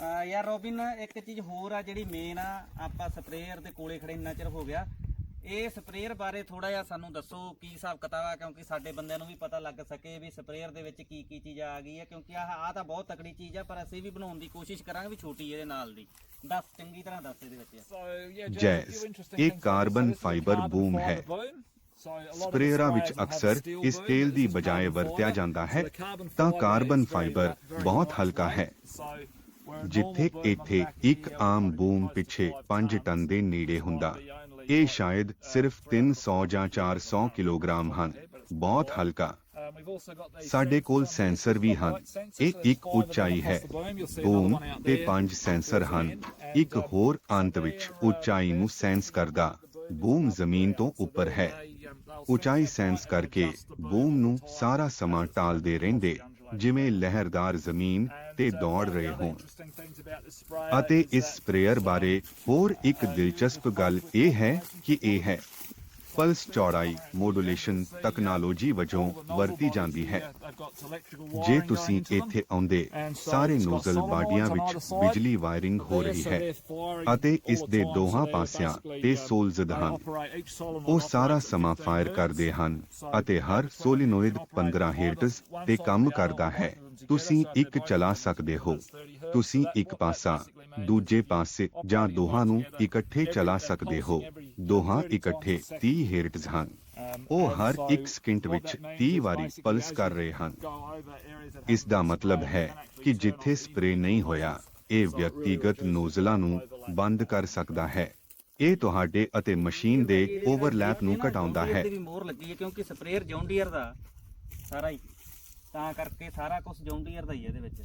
ਯਾਰ ਰੋਬਿਨ ਇੱਕ ਚੀਜ਼ ਹੋਰ ਆ ਜਿਹੜੀ ਮੇਨ ਆ ਆਪਾਂ ਸਪਰੇਅਰ ਦੇ ਕੋਲੇ ਖੜੇ ਇੰਨਾ ਚਿਰ ਹੋ ਗਿਆ। ਇਹ ਸਪਰੇਅਰ ਬਾਰੇ ਥੋੜਾ ਜਿਹਾ ਸਾਨੂੰ ਦੱਸੋ ਕੀ ਹਿਸਾਬ ਕਿਤਾਬ ਆ ਕਿਉਂਕਿ ਸਾਡੇ ਬੰਦਿਆਂ ਨੂੰ ਵੀ ਪਤਾ ਲੱਗ ਸਕੇ ਵੀ ਸਪਰੇਅਰ ਦੇ ਵਿੱਚ ਕੀ ਕੀ ਚੀਜ਼ ਆ ਗਈ ਹੈ ਕਿਉਂਕਿ ਆਹ ਆ ਤਾਂ ਬਹੁਤ ਤਕੜੀ ਚੀਜ਼ ਆ ਪਰ ਅਸੀਂ ਵੀ ਬਣਾਉਣ ਦੀ ਕੋਸ਼ਿਸ਼ ਕਰਾਂਗੇ ਵੀ ਛੋਟੀ ਇਹਦੇ ਨਾਲ ਦੀ। ਦੱਸ ਚੰਗੀ ਤਰ੍ਹਾਂ ਦੱਸ ਇਹਦੇ ਵਿੱਚ। ਜੈਜ਼ ਇਹ ਕਾਰਬਨ ਫਾਈਬਰ ਬੂਮ ਹੈ। ਸਪਰੇਅਰਾਂ ਵਿੱਚ ਅਕਸਰ ਇਸ ਤੇਲ ਦੀ ਬਜਾਏ ਵਰਤਿਆ ਜਾਂਦਾ ਹੈ ਤਾਂ ਕਾਰਬਨ ਫਾਈਬਰ ਬਹੁਤ ਹਲਕਾ ਹੈ। ਜਿੱਥੇ ਇੱਥੇ ਇੱਕ ਆਮ ਬੂਮ ਪਿੱਛੇ 5 ਟਨ ਦੇ ਨੇੜੇ ਹੁੰਦਾ। ਇਹ ਸ਼ਾਇਦ ਸਿਰਫ 300 ਜਾਂ 400 ਕਿਲੋਗ੍ਰਾਮ ਹਨ। ਬਹੁਤ ਹਲਕਾ। ਸਾਡੇ ਕੋਲ ਸੈਂਸਰ ਵੀ ਹਨ। ਇਹ ਇੱਕ ਉਚਾਈ ਹੈ। ਬੂਮ ਤੇ ਪੰਜ ਸੈਂਸਰ ਹਨ। ਇੱਕ ਹੋਰ ਅੰਤ ਵਿੱਚ ਉਚਾਈ ਨੂੰ ਸੈਂਸ ਕਰਦਾ। ਬੂਮ ਜ਼ਮੀਨ ਤੋਂ ਉੱਪਰ ਹੈ। ਉਚਾਈ ਸੈਂਸ ਕਰਕੇ ਬੂਮ ਨੂੰ ਸਾਰਾ ਸਮਾਂ ਟਾਲਦੇ ਰਹਿੰਦੇ। ਜਿਵੇਂ ਲਹਿਰਦਾਰ ਜ਼ਮੀਨ ਤੇ ਦੌੜ ਰਹੇ ਹੋਣ। ਅਤੇ ਇਸ ਸਪਰੇਅਰ ਬਾਰੇ ਹੋਰ ਇੱਕ ਦਿਲਚਸਪ ਗੱਲ ਇਹ ਹੈ ਕਿ ਇਹ ਹੈ, ਪਲਸ ਚੌੜਾਈ ਮੋਡੂਲੇਸ਼ਨ ਤਕਨਾਲੋਜੀ ਵਜੋਂ ਵਰਤੀ ਜਾਂਦੀ ਹੈ। ਜੇ ਤੁਸੀਂ ਇੱਥੇ ਆਉਂਦੇ, ਸਾਰੇ ਨੋਜ਼ਲ ਬਾਡੀਆਂ ਵਿੱਚ ਬਿਜਲੀ ਵਾਇਰਿੰਗ ਹੋ ਰਹੀ ਹੈ ਅਤੇ ਇਸ ਦੇ ਦੋਹਾਂ ਪਾਸਿਆਂ ਤੇ ਸੋਲਜ਼ਦ ਹਨ। ਉਹ ਸਾਰਾ ਸਮਾਂ ਫਾਇਰ ਕਰਦੇ ਹਨ ਅਤੇ ਹਰ ਸੋਲੀਨੋਇਡ 15 ਹਰਟਜ਼ ਤੇ ਕੰਮ ਕਰਦਾ ਹੈ। ਤੁਸੀਂ ਇੱਕ ਚਲਾ ਸਕਦੇ ਹੋ। ਤੁਸੀਂ ਇੱਕ ਪਾਸਾ, ਦੂਜੇ ਪਾਸੇ ਜਾਂ ਦੋਹਾਂ ਨੂੰ ਇਕੱਠੇ ਚਲਾ ਸਕਦੇ ਹੋ। ਦੋਹਾਂ ਇਕੱਠੇ 30 ਹਰਟਜ਼ ਹਨ। ਉਹ ਹਰ ਇੱਕ ਸਕਿੰਟ ਵਿੱਚ 30 ਵਾਰੀ ਪਲਸ ਕਰ ਰਹੇ ਹਨ। ਇਸ ਦਾ ਮਤਲਬ ਹੈ ਕਿ ਜਿੱਥੇ ਸਪਰੇ ਨਹੀਂ ਹੋਇਆ, ਇਹ ਵਿਅਕਤੀਗਤ ਨੋਜ਼ਲਾਂ ਨੂੰ ਬੰਦ ਕਰ ਸਕਦਾ ਹੈ। ਇਹ ਤੁਹਾਡੇ ਅਤੇ ਮਸ਼ੀਨ ਦੇ ਓਵਰਲੈਪ ਨੂੰ ਘਟਾਉਂਦਾ ਹੈ। ਹੈ ਕਿਉਂਕਿ ਸਪਰੇਅਰ ਜੌਂਡੀਅਰ ਦਾ ਸਾਰਾ ਹੀ। ਤਾਂ ਕਰਕੇ ਸਾਰਾ ਕੁਝ ਜੌਂਡੀਅਰ ਦਾ ਹੀ ਹੈ ਇਹਦੇ ਵਿੱਚ।